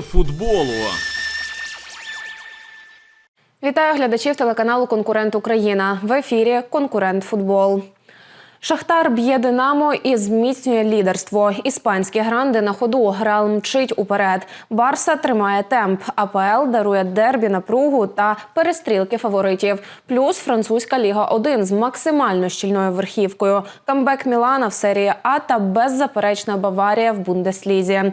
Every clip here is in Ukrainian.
Футболу. Вітаю глядачів телеканалу Конкурент Україна. В ефірі Конкурент Футбол. Шахтар б'є Динамо і зміцнює лідерство. Іспанські гранди на ходу. Реал мчить уперед. Барса тримає темп. АПЛ дарує дербі напругу та перестрілки фаворитів. Плюс французька ліга 1 з максимально щільною верхівкою. Камбек Мілана в серії А та беззаперечна Баварія в Бундеслізі.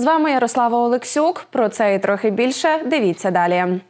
З вами Ярослава Олексюк. Про це і трохи більше. Дивіться далі.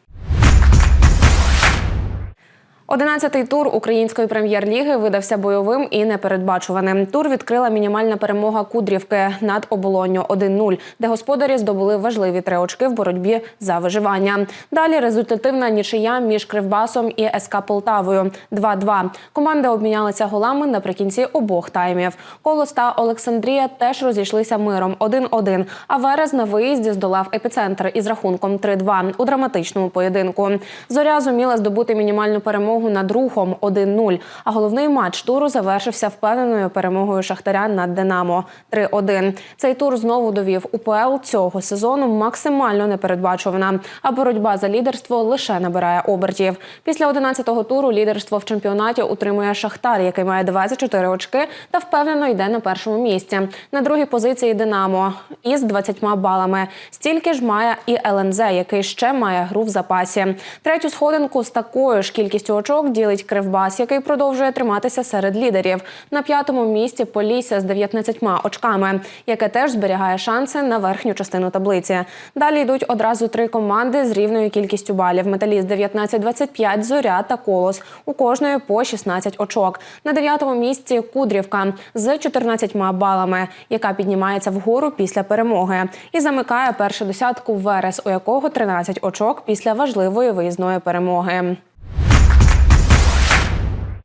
Одинадцятий тур української прем'єр-ліги видався бойовим і непередбачуваним. Тур відкрила мінімальна перемога Кудрівки над оболонню 1-0, де господарі здобули важливі три очки в боротьбі за виживання. Далі результативна нічия між Кривбасом і СК Полтавою 2-2. Команди обмінялися голами наприкінці обох таймів. Колос та Олександрія теж розійшлися миром 1-1, А Верес на виїзді здолав епіцентр із рахунком 3-2 у драматичному поєдинку. Зоря зуміла здобути мінімальну перемогу над рухом 1-0. А головний матч туру завершився впевненою перемогою Шахтаря над Динамо 3-1. Цей тур знову довів УПЛ цього сезону максимально непередбачувана. А боротьба за лідерство лише набирає обертів. Після 11-го туру лідерство в чемпіонаті утримує Шахтар, який має 24 очки та впевнено йде на першому місці. На другій позиції Динамо із 20 балами. Стільки ж має і ЛНЗ, який ще має гру в запасі. Третю сходинку з такою ж кількістю очок ділить Кривбас, який продовжує триматися серед лідерів. На п'ятому місці Полісся з 19 очками, яке теж зберігає шанси на верхню частину таблиці. Далі йдуть одразу три команди з рівною кількістю балів. Металіст 19-25, Зоря та Колос. У кожної по 16 очок. На дев'ятому місці Кудрівка з 14 балами, яка піднімається вгору після перемоги. І замикає першу десятку Верес, у якого 13 очок після важливої виїзної перемоги.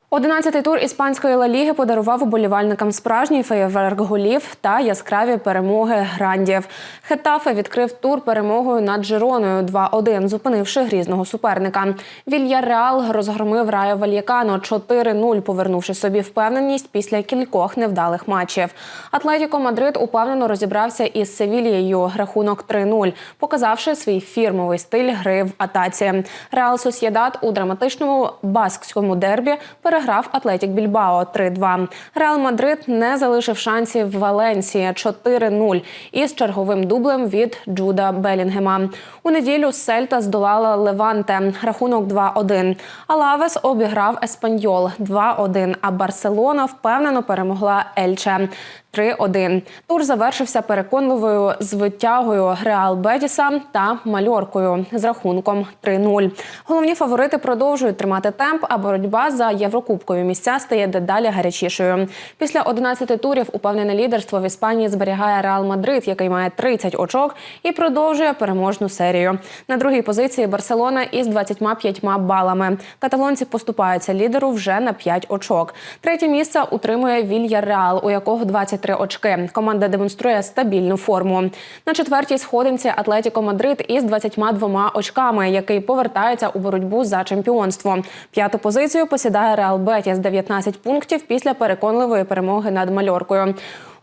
Одинадцятий тур іспанської Ла Ліги подарував уболівальникам справжній феєрверк голів та яскраві перемоги грандів. Хетафе відкрив тур перемогою над Жироною 2-1, зупинивши грізного суперника. Вільяреал розгромив Райо Вальякано 4-0, повернувши собі впевненість після кількох невдалих матчів. Атлетіко Мадрид упевнено розібрався із Севільєю рахунок 3-0, показавши свій фірмовий стиль гри в атаці. Реал Сосєдат у драматичному баскському дербі переграв Атлетік Більбао 3-2. Реал Мадрид не залишив шансів Валенсія Валенсії 4-0 із черговим дублем від Джуда Белінгема. У неділю Сельта здолала Леванте рахунок 2-1. Алавес обіграв Еспаньол 2-1, а Барселона впевнено перемогла Ельче. 3-1. Тур завершився переконливою звитягою Реал Бетіса та Мальоркою з рахунком 3-0. Головні фаворити продовжують тримати темп, а боротьба за єврокубкові місця стає дедалі гарячішою. Після 11 турів упевнене лідерство в Іспанії зберігає Реал Мадрид, який має 30 очок і продовжує переможну серію. На другій позиції Барселона із 25 балами. Каталонці поступаються лідеру вже на 5 очок. Третє місце утримує Вільяреал, у якого 20 три очки. Команда демонструє стабільну форму. На четвертій сходинці Атлетіко Мадрид із 22 очками, який повертається у боротьбу за чемпіонство. П'яту позицію посідає Реал Бетіс 19 пунктів після переконливої перемоги над Мальоркою.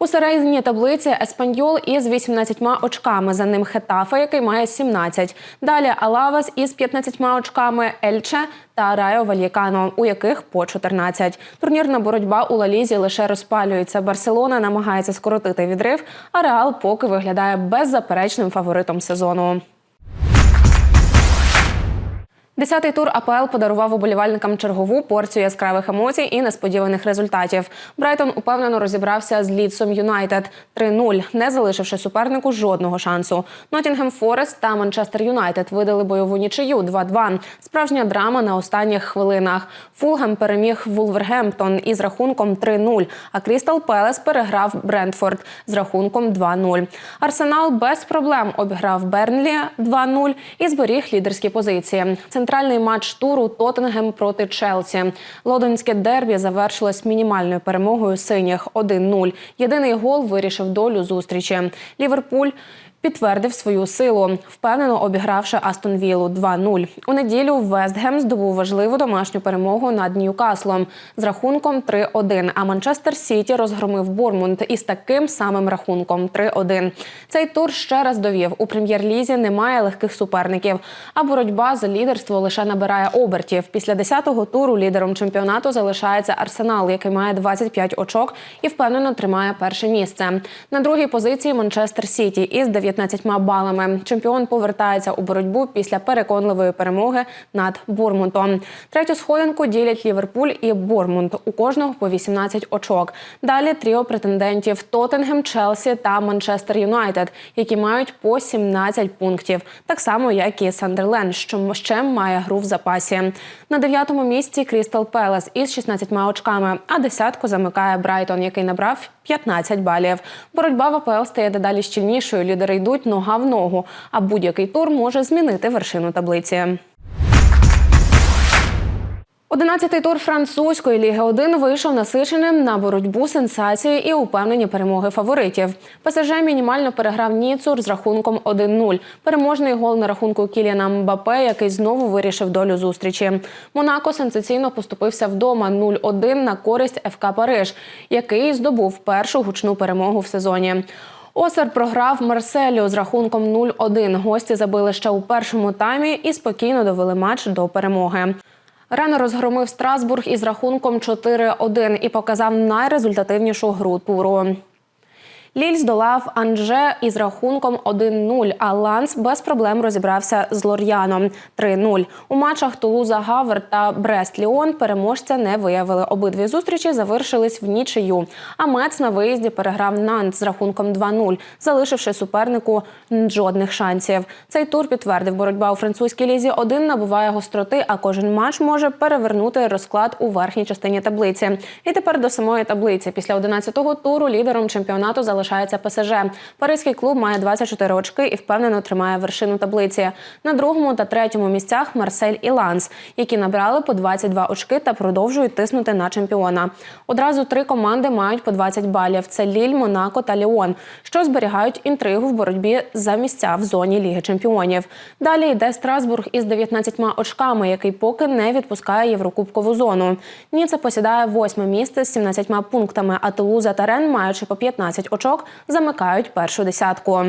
У середині таблиці Еспаньол із 18 очками. За ним Хетафа, який має 17. Далі Алавас із 15 очками, Ельче та Райо Вальєкано, у яких по 14. Турнірна боротьба у Лалізі лише розпалюється. Барселона намагається скоротити відрив, а Реал поки виглядає беззаперечним фаворитом сезону. Десятий тур АПЛ подарував уболівальникам чергову порцію яскравих емоцій і несподіваних результатів. Брайтон упевнено розібрався з Лідсом Юнайтед 3-0, не залишивши супернику жодного шансу. Нотінгем Форест та Манчестер Юнайтед видали бойову нічию 2-2. Справжня драма на останніх хвилинах. Фулгем переміг Вулвергемптон із рахунком 3-0, а Крістал Пелес переграв Брентфорд з рахунком 2-0. Арсенал без проблем обіграв Бернлі 2-0 і зберіг лідерські позиції. Центральний матч туру Тоттенгем проти Челсі. Лодонське дербі завершилось мінімальною перемогою синіх 1-0. Єдиний гол вирішив долю зустрічі. Ліверпуль підтвердив свою силу, впевнено обігравши Астон Віллу 2-0. У неділю Вестгем здобув важливу домашню перемогу над Ньюкаслом з рахунком 3-1, А Манчестер Сіті розгромив Бормунд із таким самим рахунком 3-1. Цей тур ще раз довів у прем'єр-лізі немає легких суперників, а боротьба за лідерство лише набирає обертів. Після 10-го туру лідером чемпіонату залишається Арсенал, який має 25 очок і впевнено тримає перше місце. На другій позиції Манчестер Сіті із 19 балами. Чемпіон повертається у боротьбу після переконливої перемоги над Бормунтом. Третю сходинку ділять Ліверпуль і Бормунд. У кожного по 18 очок. Далі тріо претендентів Тоттенгем, Челсі та Манчестер Юнайтед, які мають по 17 пунктів, так само як і Сандерленд, що ще має гру в запасі. На дев'ятому місці Крістал Пелес із 16 очками, а десятку замикає Брайтон, який набрав 15 балів. Боротьба в АПЛ стає дедалі щільнішою. Лідери йдуть нога в ногу, а будь-який тур може змінити вершину таблиці. Одинадцятий тур французької ліги 1 вийшов насиченим на боротьбу сенсації і упевнені перемоги фаворитів. ПСЖ мінімально переграв Ніцур з рахунком 1-0. Переможний гол на рахунку Кіліана Мбапе, який знову вирішив долю зустрічі. Монако сенсаційно поступився вдома 0-1 на користь ФК Париж, який здобув першу гучну перемогу в сезоні. Осер програв Марселю з рахунком 0-1. Гості забили ще у першому таймі і спокійно довели матч до перемоги. Рено розгромив Страсбург із рахунком 4-1 і показав найрезультативнішу гру туру. Ліль здолав Анже із рахунком 1-0, а Ланс без проблем розібрався з Лор'яном 3-0. У матчах Тулуза Гавер та Брест Ліон переможця не виявили. Обидві зустрічі завершились в нічию. А Мец на виїзді переграв Нант з рахунком 2-0, залишивши супернику жодних шансів. Цей тур підтвердив, боротьба у французькій лізі 1 набуває гостроти, а кожен матч може перевернути розклад у верхній частині таблиці. І тепер до самої таблиці. Після 11-го туру лідером чемпіонату залишається залишається ПСЖ. Паризький клуб має 24 очки і впевнено тримає вершину таблиці. На другому та третьому місцях Марсель і Ланс, які набрали по 22 очки та продовжують тиснути на чемпіона. Одразу три команди мають по 20 балів: це Ліль, Монако та Ліон, що зберігають інтригу в боротьбі за місця в зоні Ліги Чемпіонів. Далі йде Страсбург із 19 очками, який поки не відпускає Єврокубкову зону. Ніце посідає восьме місце з 17 пунктами, а Тулуза та Рен, маючи по 15 очок, очок замикають першу десятку.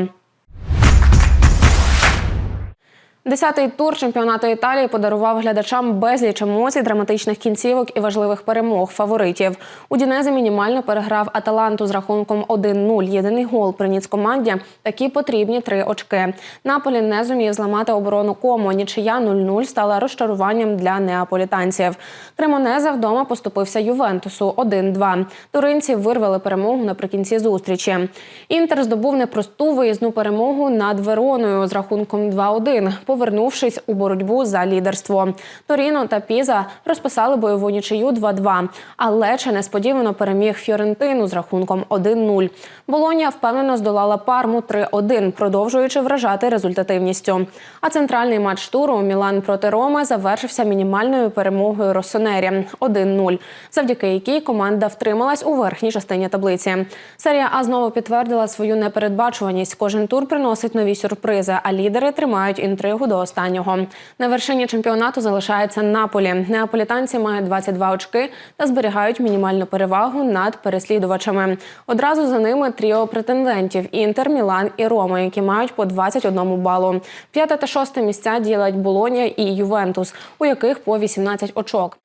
Десятий тур чемпіонату Італії подарував глядачам безліч емоцій, драматичних кінцівок і важливих перемог фаворитів. Удінезе мінімально переграв Аталанту з рахунком 1-0. Єдиний гол приніс команді такі потрібні три очки. Наполі не зумів зламати оборону кому. Нічия 0-0 стала розчаруванням для неаполітанців. Кремонезе вдома поступився Ювентусу 1-2. Туринці вирвали перемогу наприкінці зустрічі. Інтер здобув непросту виїзну перемогу над Вероною з рахунком 2-1 повернувшись у боротьбу за лідерство. Торіно та Піза розписали бойову нічию 2-2, але чи несподівано переміг Фіорентину з рахунком 1-0. Болонія впевнено здолала парму 3-1, продовжуючи вражати результативністю. А центральний матч туру Мілан проти Роми завершився мінімальною перемогою Росонері 1-0, завдяки якій команда втрималась у верхній частині таблиці. Серія А знову підтвердила свою непередбачуваність. Кожен тур приносить нові сюрпризи, а лідери тримають інтригу до останнього. На вершині чемпіонату залишається Наполі. Неаполітанці мають 22 очки та зберігають мінімальну перевагу над переслідувачами. Одразу за ними тріо претендентів Інтер, Мілан і Рома, які мають по 21 балу. П'яте та шосте місця ділять Болонія і Ювентус, у яких по 18 очок.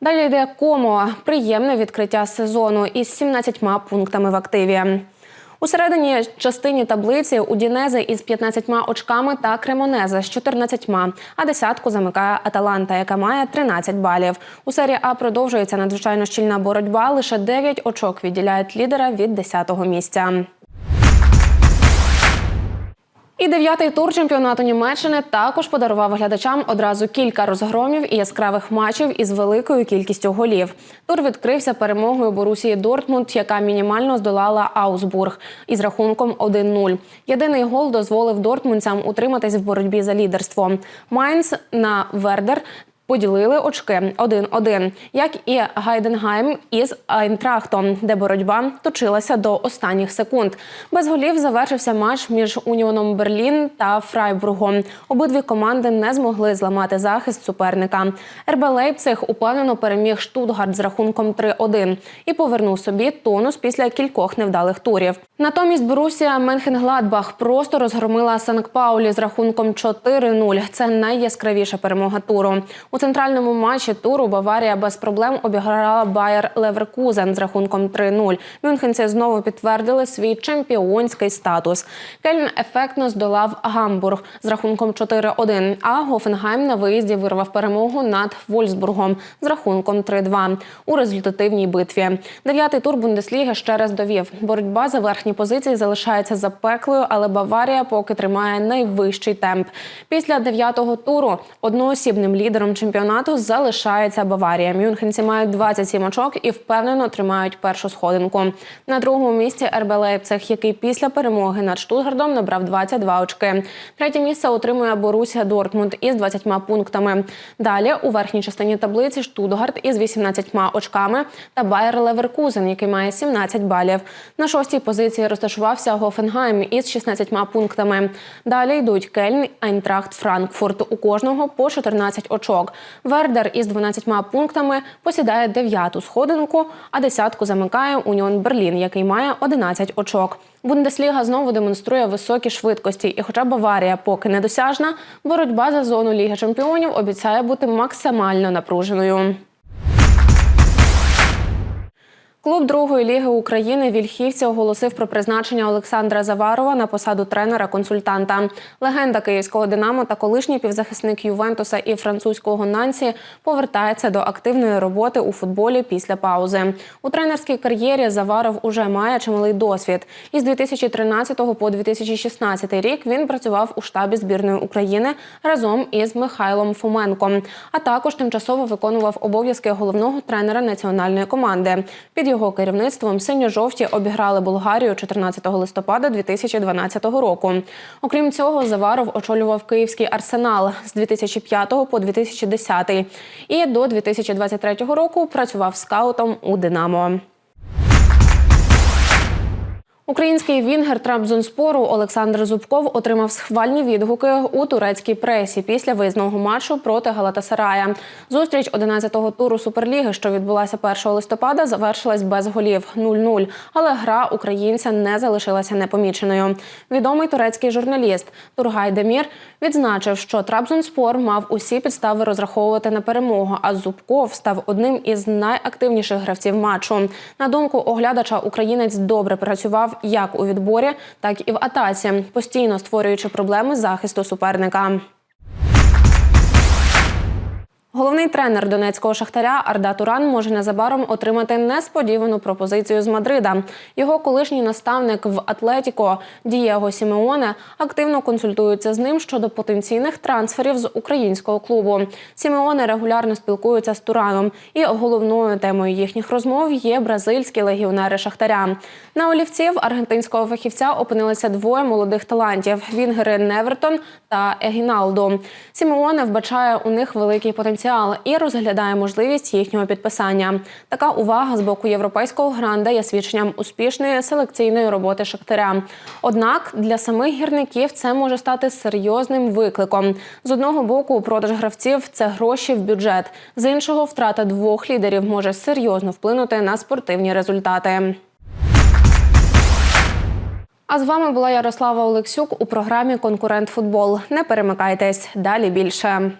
Далі йде комо приємне відкриття сезону із 17 пунктами в активі. У середині частині таблиці у Дінези із 15 очками та Кремонеза з 14, а десятку замикає Аталанта, яка має 13 балів. У серії А продовжується надзвичайно щільна боротьба. Лише 9 очок відділяють лідера від 10-го місця. І дев'ятий тур чемпіонату Німеччини також подарував глядачам одразу кілька розгромів і яскравих матчів із великою кількістю голів. Тур відкрився перемогою Борусії Дортмунд, яка мінімально здолала Аусбург із рахунком 1-0. Єдиний гол дозволив дортмундцям утриматись в боротьбі за лідерство. Майнц на Вердер Поділили очки 1-1, як і Гайденгайм із Айнтрахтом, де боротьба точилася до останніх секунд. Без голів завершився матч між Уніоном Берлін та Фрайбургом. Обидві команди не змогли зламати захист суперника. РБ Лейпциг упевнено переміг Штутгарт з рахунком 3-1 і повернув собі тонус після кількох невдалих турів. Натомість Борусія Менхенгладбах просто розгромила Санкт-Паулі з рахунком 4-0. Це найяскравіша перемога туру. У центральному матчі туру Баварія без проблем обіграла Байер Леверкузен з рахунком 3-0. Мюнхенці знову підтвердили свій чемпіонський статус. Кельн ефектно здолав Гамбург з рахунком 4-1, а Гофенгайм на виїзді вирвав перемогу над Вольсбургом з рахунком 3-2 у результативній битві. Дев'ятий тур Бундесліги ще раз довів. Боротьба за верхні позиції залишається запеклою, але Баварія поки тримає найвищий темп. Після дев'ятого туру одноосібним лідером чемпіонату залишається Баварія. Мюнхенці мають 27 очок і впевнено тримають першу сходинку. На другому місці РБ Лейпциг, який після перемоги над Штутгардом набрав 22 очки. Третє місце отримує Борусія Дортмунд із 20 пунктами. Далі у верхній частині таблиці Штутгарт із 18 очками та Байер Леверкузен, який має 17 балів. На шостій позиції розташувався Гофенгайм із 16 пунктами. Далі йдуть Кельн, Айнтрахт, Франкфурт. У кожного по 14 очок. Вердер із 12 пунктами посідає дев'яту сходинку, а десятку замикає Уніон Берлін, який має 11 очок. Бундесліга знову демонструє високі швидкості, і хоча Баварія поки недосяжна, боротьба за зону Ліги Чемпіонів обіцяє бути максимально напруженою. Клуб другої ліги України Вільхівці оголосив про призначення Олександра Заварова на посаду тренера-консультанта. Легенда київського Динамо та колишній півзахисник Ювентуса і французького Нансі повертається до активної роботи у футболі після паузи. У тренерській кар'єрі Заваров уже має чималий досвід. Із 2013 по 2016 рік він працював у штабі збірної України разом із Михайлом Фоменком, а також тимчасово виконував обов'язки головного тренера національної команди. Під його керівництвом синьо-жовті обіграли Болгарію 14 листопада 2012 року. Окрім цього, Заваров очолював київський арсенал з 2005 по 2010 і до 2023 року працював скаутом у Динамо. Український вінгер Трабзонспору Олександр Зубков отримав схвальні відгуки у турецькій пресі після виїзного матчу проти Галатасарая. Зустріч 11-го туру Суперліги, що відбулася 1 листопада, завершилась без голів 0-0. Але гра українця не залишилася непоміченою. Відомий турецький журналіст Тургай Демір відзначив, що Трабзонспор мав усі підстави розраховувати на перемогу. А Зубков став одним із найактивніших гравців матчу. На думку оглядача, українець добре працював як у відборі, так і в атаці, постійно створюючи проблеми захисту суперника. Головний тренер донецького шахтаря Арда Туран може незабаром отримати несподівану пропозицію з Мадрида. Його колишній наставник в Атлетіко Дієго Сімеоне активно консультується з ним щодо потенційних трансферів з українського клубу. Сімеоне регулярно спілкується з Тураном, і головною темою їхніх розмов є бразильські легіонери Шахтаря. На олівці в аргентинського фахівця опинилися двоє молодих талантів: Вінгери Невертон та Егіналдо. Сімеоне вбачає у них великий потенціал і розглядає можливість їхнього підписання. Така увага з боку європейського гранда є свідченням успішної селекційної роботи Шахтаря. Однак для самих гірників це може стати серйозним викликом. З одного боку, продаж гравців це гроші в бюджет, з іншого втрата двох лідерів може серйозно вплинути на спортивні результати. А з вами була Ярослава Олексюк у програмі Конкурент Футбол. Не перемикайтесь далі більше.